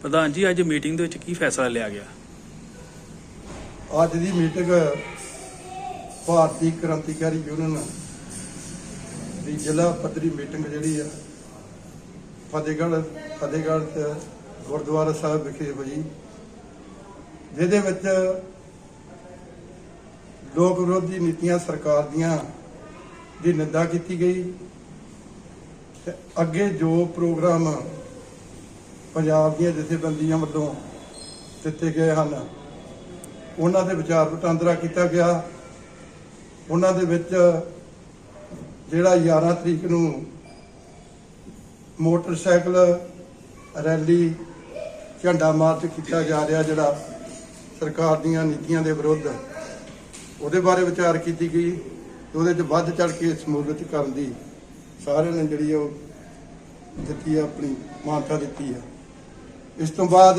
ਪ੍ਰਧਾਨ ਜੀ, ਅੱਜ ਮੀਟਿੰਗ ਦੇ ਵਿੱਚ ਕੀ ਫੈਸਲਾ ਲਿਆ ਗਿਆ? ਅੱਜ ਦੀ ਮੀਟਿੰਗ ਭਾਰਤੀ ਕ੍ਰਾਂਤੀਕਾਰੀ ਯੂਨੀਅਨ ਦੀ ਜ਼ਿਲ੍ਹਾ ਪੱਧਰੀ ਮੀਟਿੰਗ ਜਿਹੜੀ ਆ, ਫਤਿਹਗੜ੍ਹ ਫਤਿਹਗੜ੍ਹ ਤੇ ਗੁਰਦੁਆਰਾ ਸਾਹਿਬ ਵਿਖੇ ਹੋਈ। ਜਿਹਦੇ ਵਿੱਚ ਲੋਕ ਵਿਰੋਧੀ ਨੀਤੀਆਂ ਸਰਕਾਰ ਦੀਆਂ ਦੀ ਨਿੰਦਾ ਕੀਤੀ ਗਈ ਤੇ ਅੱਗੇ ਜੋ ਪ੍ਰੋਗਰਾਮ ਪੰਜਾਬ ਦੀਆਂ ਜਥੇਬੰਦੀਆਂ ਵੱਲੋਂ ਦਿੱਤੇ ਗਏ ਹਨ। ਉਹਨਾਂ ਦੇ ਵਿਚਾਰ ਵਟਾਂਦਰਾ ਕੀਤਾ ਗਿਆ। ਉਹਨਾਂ ਦੇ ਵਿੱਚ ਜਿਹੜਾ 11 ਤਰੀਕ ਨੂੰ ਮੋਟਰਸਾਈਕਲ ਰੈਲੀ, ਝੰਡਾ ਮਾਰਚ ਕੀਤਾ ਜਾ ਰਿਹਾ ਜਿਹੜਾ ਸਰਕਾਰ ਦੀਆਂ ਨੀਤੀਆਂ ਦੇ ਵਿਰੁੱਧ, ਉਹਦੇ ਬਾਰੇ ਵਿਚਾਰ ਕੀਤੀ ਗਈ। ਤੇ ਉਹਦੇ 'ਚ ਵੱਧ ਚੜ ਕੇ ਸਮੂਲਤ ਕਰਨ ਦੀ ਸਾਰਿਆਂ ਨੇ ਜਿਹੜੀ ਉਹ ਦਿੱਤੀ ਆ ਆਪਣੀ ਮਾਨਤਾ ਦਿੱਤੀ ਹੈ। ਇਸ ਤੋਂ ਬਾਅਦ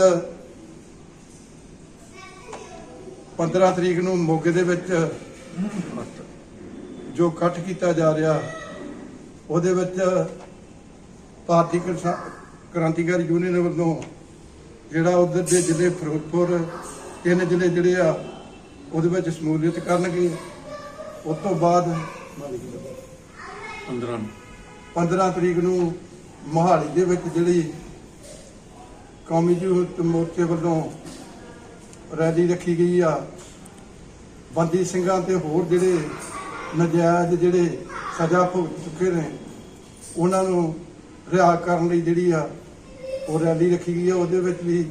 15 ਤਰੀਕ ਨੂੰ ਮੋਗੇ ਦੇ ਵਿੱਚ ਜੋ ਇਕੱਠ ਕੀਤਾ ਜਾ ਰਿਹਾ ਉਹਦੇ ਵਿੱਚ ਭਾਰਤੀ ਕ੍ਰਾਂਤੀਕਾਰੀ ਯੂਨੀਅਨ ਵੱਲੋਂ ਜਿਹੜਾ ਉਧਰ ਦੇ ਜ਼ਿਲ੍ਹੇ ਫਿਰੋਜ਼ਪੁਰ ਤਿੰਨ ਜ਼ਿਲ੍ਹੇ ਜਿਹੜੇ ਆ ਉਹਦੇ ਵਿੱਚ ਸ਼ਮੂਲੀਅਤ ਕਰਨਗੇ। ਉਸ ਤੋਂ ਬਾਅਦ 15 15 ਤਰੀਕ ਨੂੰ ਮੋਹਾਲੀ ਦੇ ਵਿੱਚ ਜਿਹੜੀ ਕੌਮੀ ਯੂਥ ਮੋਰਚੇ ਵੱਲੋਂ ਰੈਲੀ ਰੱਖੀ ਗਈ ਆ। ਬੰਦੀ ਸਿੰਘਾਂ ਤੇ ਹੋਰ ਜਿਹੜੇ ਨਜਾਇਜ਼ ਜਿਹੜੇ ਸਜ਼ਾ ਭੁਗਤ ਚੁੱਕੇ ਨੇ, ਉਹਨਾਂ ਨੂੰ ਰਿਹਾ ਕਰਨ ਲਈ ਜਿਹੜੀ ਆ ਉਹ ਰੈਲੀ ਰੱਖੀ ਗਈ ਆ। ਉਹਦੇ ਵਿੱਚ ਵੀ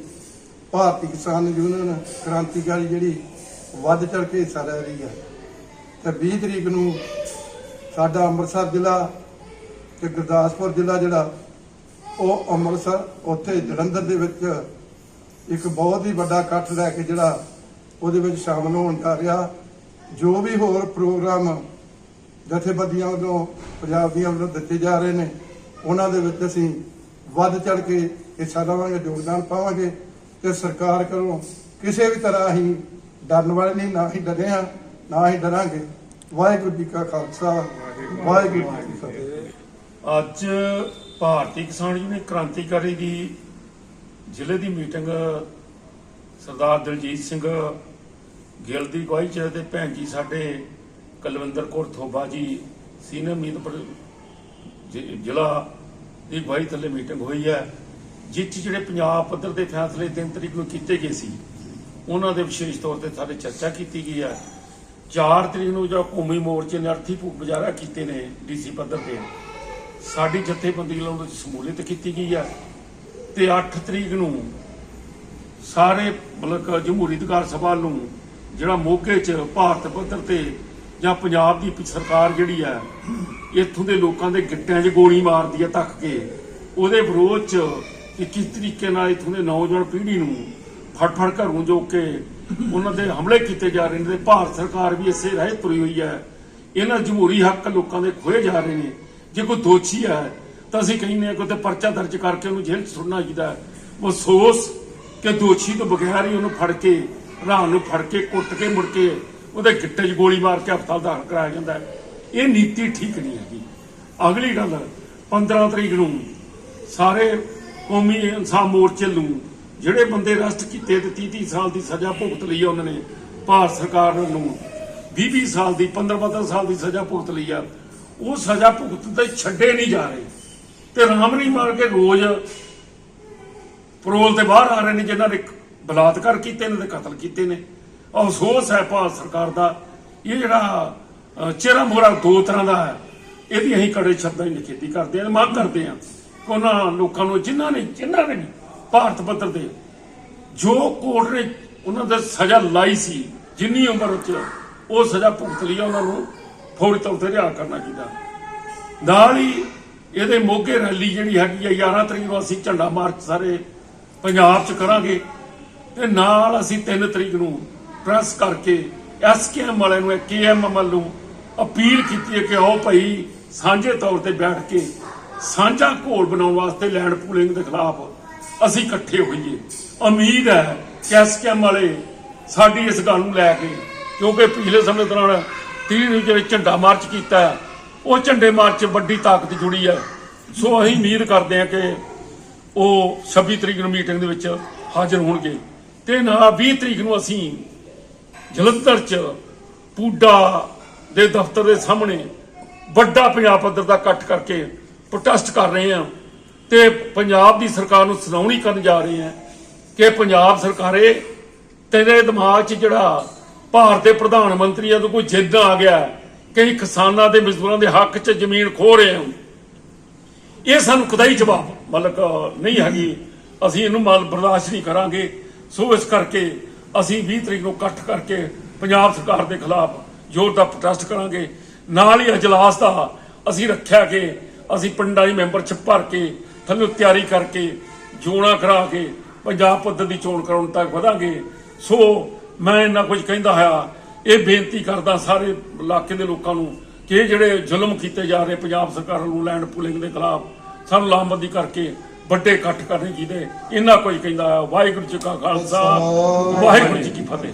ਭਾਰਤੀ ਕਿਸਾਨ ਯੂਨੀਅਨ ਕ੍ਰਾਂਤੀਕਾਰੀ ਜਿਹੜੀ ਵੱਧ ਚੜ ਕੇ ਹਿੱਸਾ ਲੈ ਰਹੀ ਆ। ਤੇ 20 ਤਰੀਕ ਨੂੰ ਸਾਡਾ ਅੰਮ੍ਰਿਤਸਰ ਜ਼ਿਲ੍ਹਾ ਤੇ ਗੁਰਦਾਸਪੁਰ ਜ਼ਿਲ੍ਹਾ ਜਿਹੜਾ ਉਹ ਅੰਮ੍ਰਿਤਸਰ, ਉੱਥੇ ਜਲੰਧਰ ਦੇ ਵਿੱਚ ਇੱਕ ਬਹੁਤ ਹੀ ਵੱਡਾ ਇਕੱਠ ਲੈ ਕੇ ਜਿਹੜਾ ਉਹਦੇ ਵਿੱਚ ਸ਼ਾਮਲ ਹੋਣ ਜਾ ਰਿਹਾ। ਜੋ ਵੀ ਹੋਰ ਪ੍ਰੋਗਰਾਮ ਜਥੇਬੰਦੀਆਂ ਵੱਲੋਂ ਪੰਜਾਬ ਦੀਆਂ ਵੱਲੋਂ ਦਿੱਤੇ ਜਾ ਰਹੇ ਨੇ, ਉਹਨਾਂ ਦੇ ਵਿੱਚ ਅਸੀਂ ਵੱਧ ਚੜ ਕੇ ਹਿੱਸਾ ਲਵਾਂਗੇ ਯੋਗਦਾਨ ਪਾਵਾਂਗੇ ਤੇ ਸਰਕਾਰ ਕੋਲੋਂ ਕਿਸੇ ਵੀ ਤਰ੍ਹਾਂ ਅਸੀਂ ਡਰਨ ਵਾਲੇ ਨਹੀਂ, ਨਾ ਹੀ ਡਰੇ ਹਾਂ, ਨਾ ਹੀ ਡਰਾਂਗੇ। ਵਾਹਿਗੁਰੂ ਜੀ ਕਾ ਖਾਲਸਾ, ਵਾਹਿਗੁਰੂ ਜੀ ਕੀ ਫਤਿਹ। ਅੱਜ ਭਾਰਤੀ ਕਿਸਾਨ ਯੂਨੀਅਨ ਕ੍ਰਾਂਤੀਕਾਰੀ ਦੀ ਜ਼ਿਲ੍ਹੇ ਦੀ ਮੀਟਿੰਗ ਸਰਦਾਰ ਦਲਜੀਤ ਸਿੰਘ ਗਿੱਲ ਦੀ ਅਗਵਾਈ ਚ ਤੇ ਭੈਣ ਜੀ ਸਾਡੇ ਕੁਲਵਿੰਦਰ ਕੌਰ ਥੋਬਾ ਜੀ, ਸੀਨੀਅਰ ਮੀਤਪੁਰ ਜ਼ਿਲ੍ਹਾ ਦੀ ਅਗਵਾਈ ਥੱਲੇ ਮੀਟਿੰਗ ਹੋਈ ਹੈ, ਜਿਸ 'ਚ ਜਿਹੜੇ ਪੰਜਾਬ ਪੱਧਰ ਦੇ ਫੈਸਲੇ 3 ਤਰੀਕ ਨੂੰ ਕੀਤੇ ਗਏ ਸੀ, ਉਹਨਾਂ ਦੇ ਵਿਸ਼ੇਸ਼ ਤੌਰ ਤੇ ਸਾਡੇ ਚਰਚਾ ਕੀਤੀ ਗਈ ਹੈ। 4 ਤਰੀਕ ਨੂੰ ਜੋ ਭੂਮੀ ਮੋਰਚੇ ਨੇ ਅਰਥੀ ਭੂਖ ਮੁਜ਼ਾਹਰਾ ਕੀਤੇ ਨੇ ਡੀਸੀ ਪੱਧਰ ਤੇ। ਸਾਡੀ ਜਥੇਬੰਦੀ ਵੱਲੋਂ ਉਹਦੇ 'ਚ ਸ਼ਮੂਲੀਅਤ ਕੀਤੀ ਗਈ ਹੈ ਤੇ 8 ਤਰੀਕ ਨੂੰ ਸਾਰੇ ਮਤਲਬ ਜਮਹੂਰੀ ਅਧਿਕਾਰ ਸਭਾ ਨੂੰ ਜਿਹੜਾ ਮੋਗੇ 'ਚ ਭਾਰਤ ਪੱਧਰ ਤੇ ਜਾਂ ਪੰਜਾਬ ਦੀ ਸਰਕਾਰ ਜਿਹੜੀ ਹੈ ਇੱਥੋਂ ਦੇ ਲੋਕਾਂ ਦੇ ਗਿੱਟਿਆਂ 'ਚ ਗੋਲੀ ਮਾਰਦੀ ਹੈ ਧੱਕ ਕੇ, ਉਹਦੇ ਵਿਰੋਧ 'ਚ ਕਿ ਕਿਸ ਤਰੀਕੇ ਨਾਲ ਇੱਥੋਂ ਦੇ ਨੌਜਵਾਨ ਪੀੜ੍ਹੀ ਨੂੰ ਫੜ ਫੜ ਘਰੋਂ ਜੋ ਕੇ ਉਹਨਾਂ ਦੇ ਹਮਲੇ ਕੀਤੇ ਜਾ ਰਹੇ ਨੇ ਤੇ ਭਾਰਤ ਸਰਕਾਰ ਵੀ ਇਸੇ ਰਾਹ ਤੁਰੀ ਹੋਈ ਹੈ ਇਹਨਾਂ ਜਮਹੂਰੀ ਹੱਕ ਲੋਕਾਂ ਦੇ ਖੋਏ ਜਾ ਰਹੇ ਨੇ। ਜੇ ਕੋਈ ਦੋਸ਼ੀ ਹੈ, ਤਾਂ ਅਸੀਂ ਕਹਿੰਦੇ ਹਾਂ ਕਿ ਤੇ ਪਰਚਾ ਦਰਜ ਕਰਕੇ ਉਹਨੂੰ ਜੇਲ੍ਹ 'ਚ ਚਾਹੀਦਾ ਹੈ। ਅਫਸੋਸ ਕਿ ਦੋਸ਼ੀ ਤੋਂ ਬਗੈਰ ਹੀ ਉਹਨੂੰ ਫੜ ਕੇ, ਰਾਹ ਨੂੰ ਫੜ ਕੇ, ਕੁੱਟ ਕੇ, ਮੁੜ ਕੇ ਉਹਦੇ ਗਿੱਟੇ 'ਚ ਗੋਲੀ ਮਾਰ ਕੇ ਹਸਪਤਾਲ ਦਾਖਲ ਕਰਾਇਆ ਜਾਂਦਾ ਇਹ ਨੀਤੀ ਠੀਕ ਨਹੀਂ ਹੈਗੀ ਅਗਲੀ ਗੱਲ 15 ਤਰੀਕ ਨੂੰ ਸਾਰੇ ਕੌਮੀ ਇਨਸਾਫ ਮੋਰਚੇ ਨੂੰ ਜਿਹੜੇ ਬੰਦੇ ਅਰੈਸਟ ਕੀਤੇ ਤੇ 30 30 ਸਾਲ ਦੀ ਸਜ਼ਾ ਭੁਗਤ ਲਈ ਆ ਉਹਨਾਂ ਨੇ, ਭਾਰਤ ਸਰਕਾਰ ਨੂੰ 20 20 ਸਾਲ ਦੀ 15 15 ਸਾਲ ਦੀ ਸਜ਼ਾ ਭੁਗਤ ਲਈ ਆ ਉਹ ਸਜ਼ਾ ਭੁਗਤਦੇ ਛੱਡੇ ਨਹੀਂ ਜਾ ਰਹੇ। ਤੇ ਰਾਮ ਮਾਰ ਕੇ ਰੋਜ਼ ਪਰੋਲ ਤੇ ਬਾਹਰ ਆ ਰਹੇ ਨੇ, ਜਿਨ੍ਹਾਂ ਨੇ ਬਲਾਤਕਾਰ ਕੀਤੇ ਨੇ ਤੇ ਕਤਲ ਕੀਤੇ ਨੇ। ਅਫਸੋਸ ਹੈ ਭਾਰਤ ਸਰਕਾਰ ਦਾ। ਇਹ ਜਿਹੜਾ ਚਿਹਰਾ ਮੋਹਰਾ ਦੋ ਤਰ੍ਹਾਂ ਦਾ ਹੈ। ਇਹਦੀ ਅਸੀਂ ਕੜੇ ਸ਼ਬਦਾਂ ਦੀ ਨਿਖੇਧੀ ਕਰਦੇ ਹਾਂ ਮੰਗ ਕਰਦੇ ਹਾਂ ਕਿ ਉਹਨਾਂ ਲੋਕਾਂ ਨੂੰ, ਜਿਨ੍ਹਾਂ ਨੇ ਜਿਨ੍ਹਾਂ ਨੇ ਭਾਰਤ ਪੱਧਰ ਦੇ ਜੋ ਕੋਰਟ ਨੇ ਉਹਨਾਂ ਦੇ ਸਜ਼ਾ ਲਾਈ ਸੀ, ਜਿੰਨੀ ਉਮਰ ਵਿੱਚ ਉਹ ਸਜ਼ਾ ਭੁਗਤ ਲਈ ਉਹਨਾਂ ਨੂੰ ਫੌਰੀ ਤੌਰ ਤੇ ਰਿਹਾ ਕਰਨਾ ਚਾਹੀਦਾ। ਨਾਲ ਹੀ ਇਹਦੇ ਮੋਗੇ ਰੈਲੀ ਜਿਹੜੀ ਹੈਗੀ ਆ 11 ਤਰੀਕ ਨੂੰ ਅਸੀਂ ਝੰਡਾ ਮਾਰਚ ਸਾਰੇ ਪੰਜਾਬ 'ਚ ਕਰਾਂਗੇ। ਤੇ ਨਾਲ ਅਸੀਂ 3 ਤਰੀਕ ਨੂੰ ਪ੍ਰੈਸ ਕਰਕੇ ਐਸਕੇਐਮ ਵਾਲਿਆਂ ਨੂੰ ਕੇਐਮ ਨੂੰ ਅਪੀਲ ਕੀਤੀ ਹੈ ਕਿ ਆਓ ਭਾਈ, ਸਾਂਝੇ ਤੌਰ ਤੇ ਬੈਠ ਕੇ ਸਾਂਝਾ ਘੋਲ ਬਣਾਉਣ ਵਾਸਤੇ ਲੈਂਡ ਪੂਲਿੰਗ ਦੇ ਖਿਲਾਫ ਅਸੀਂ ਇਕੱਠੇ ਹੋਈਏ। ਉਮੀਦ ਹੈ ਕਿ ਐਸਕੇਐਮ ਵਾਲੇ ਸਾਡੀ ਇਸ ਗੱਲ ਨੂੰ ਲੈ ਕੇ, ਕਿਉਂਕਿ ਪਿਛਲੇ ਸਮੇਂ ਦੌਰਾਨ 30 ਨੂੰ ਜਿਹੜੇ ਝੰਡਾ ਮਾਰਚ ਕੀਤਾ ਉਹ ਝੰਡੇ ਮਾਰਚ ਵੱਡੀ ਤਾਕਤ ਜੁੜੀ ਹੈ। ਸੋ ਅਸੀਂ ਉਮੀਦ ਕਰਦੇ ਹਾਂ ਕਿ ਉਹ 26 ਤਰੀਕ ਨੂੰ ਮੀਟਿੰਗ ਦੇ ਵਿੱਚ ਹਾਜ਼ਰ ਹੋਣਗੇ। ਤੇ ਨਾਲ 20 ਤਰੀਕ ਨੂੰ ਅਸੀਂ ਜਲੰਧਰ ਚ ਪੂਡਾ ਦੇ ਦਫ਼ਤਰ ਦੇ ਸਾਹਮਣੇ ਵੱਡਾ ਪੰਜਾਬ ਪੱਧਰ ਦਾ ਇਕੱਠ ਕਰਕੇ ਪ੍ਰੋਟੈਸਟ ਕਰ ਰਹੇ ਹਾਂ। ਤੇ ਪੰਜਾਬ ਦੀ ਸਰਕਾਰ ਨੂੰ ਸੁਣਾਉਣੀ ਕਰਨ ਜਾ ਰਹੇ ਹਾਂ ਕਿ ਪੰਜਾਬ ਸਰਕਾਰੇ ਤੇਰੇ ਦਿਮਾਗ 'ਚ ਜਿਹੜਾ ਭਾਰਤ ਦੇ ਪ੍ਰਧਾਨ ਮੰਤਰੀਆਂ ਤੋਂ ਕੋਈ ਜਿੱਦ ਆ ਗਿਆ ਕਿ ਕਿਸਾਨਾਂ ਦੇ ਮਜ਼ਦੂਰਾਂ ਦੇ ਹੱਕ 'ਚ ਜ਼ਮੀਨ ਖੋ ਰਹੇ ਹੋ। ਇਹ ਸਾਨੂੰ ਕਦਾਈ ਜਵਾਬ ਮਤਲਬ ਨਹੀਂ ਹੈਗੀ। ਅਸੀਂ ਇਹਨੂੰ ਮਾਲ ਬਰਦਾਸ਼ਤ ਨਹੀਂ ਕਰਾਂਗੇ। ਸੋ ਇਸ ਕਰਕੇ ਅਸੀਂ 20 ਤਰੀਕ ਨੂੰ ਇਕੱਠ ਕਰਕੇ ਪੰਜਾਬ ਸਰਕਾਰ ਦੇ ਖਿਲਾਫ ਜ਼ੋਰ ਦਾ ਪ੍ਰੋਟੈਸਟ ਕਰਾਂਗੇ। ਨਾਲ ਹੀ ਅਜਲਾਸ ਦਾ ਅਸੀਂ ਰੱਖਿਆ ਕਿ ਅਸੀਂ ਪਿੰਡਾਂ ਦੀ ਮੈਂਬਰਸ਼ਿਪ ਭਰ ਕੇ ਥੱਲੇ ਤਿਆਰੀ ਕਰਕੇ ਜੋਣਾ ਕਰਾ ਕੇ ਪੰਜਾਬ ਪੱਧਰ ਦੀ ਚੋਣ ਕਰਾਉਣ ਤੱਕ ਵਧਾਂਗੇ। ਸੋ ਮੈਂ ਇੰਨਾ ਕੁਝ ਕਹਿੰਦਾ ਹੋਇਆ ਇਹ ਬੇਨਤੀ ਕਰਦਾ ਸਾਰੇ ਇਲਾਕੇ ਦੇ ਲੋਕਾਂ ਨੂੰ ਕਿ ਇਹ ਜਿਹੜੇ ਜ਼ੁਲਮ ਕੀਤੇ ਜਾ ਰਹੇ ਪੰਜਾਬ ਸਰਕਾਰ ਨੂੰ ਲੈਂਡ ਪੂਲਿੰਗ ਦੇ ਖਿਲਾਫ ਸਾਨੂੰ ਲਾਮਬੰਦੀ ਕਰਕੇ ਵੱਡੇ ਇਕੱਠ ਕਰਨੇ ਚਾਹੀਦੇ ਇੰਨਾ ਕੁਝ ਕਹਿੰਦਾ। ਵਾਹਿਗੁਰੂ ਜੀ ਕਾ ਖਾਲਸਾ ਵਾਹਿਗੁਰੂ ਜੀ ਕੀ ਫਤਿਹ